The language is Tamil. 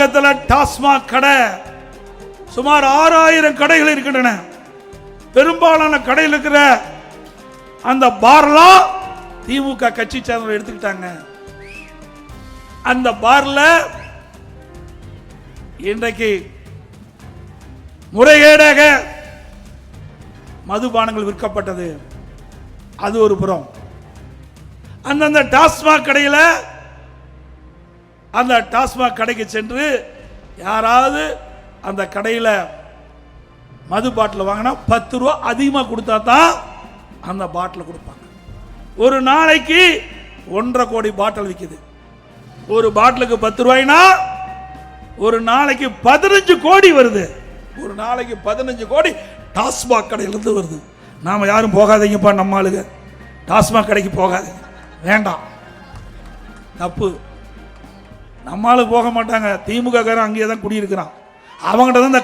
பக்கத்துல டாஸ்மாக் கடை. சுமார் ஆறாயிரம் கடைகள் இருக்கின்றன. பெரும்பாலான கடையில் இருக்கிற அந்த பார்லாம் திமுக கட்சி சேர்ந்தவர்கள் எடுத்துக்கிட்டாங்க. அந்த பார்ல இன்றைக்கு முறைகேடாக மதுபானங்கள் விற்கப்பட்டது. அது ஒரு புறம். அந்தந்த டாஸ்மாக் கடையில் அந்த டாஸ்மாக் கடைக்கு சென்று யாராவது அந்த கடையில் மது பாட்டில் வாங்கினா பத்து ரூபா அதிகமாக கொடுத்தா தான் அந்த பாட்டில் கொடுப்பாங்க. ஒரு நாளைக்கு ஒன்றரை கோடி பாட்டில் விற்கிது ஒரு பாட்டிலுக்கு பத்து ரூபாய்னா ஒரு நாளைக்கு பதினஞ்சு கோடி வருது. ஒரு நாளைக்கு பதினஞ்சு கோடி டாஸ்மாக் கடையிலேருந்து வருது. நாம் யாரும் போகாதீங்கப்பா நம்ம ஆளுங்க. டாஸ்மாக் கடைக்கு போகாதீங்க. வேண்டாம். தப்பு. நம்மளால போக மாட்டாங்க. திமுக காரன் அங்கேயே தான் குடியிருக்கிறான். அவங்கள்ட்ட தான் இந்த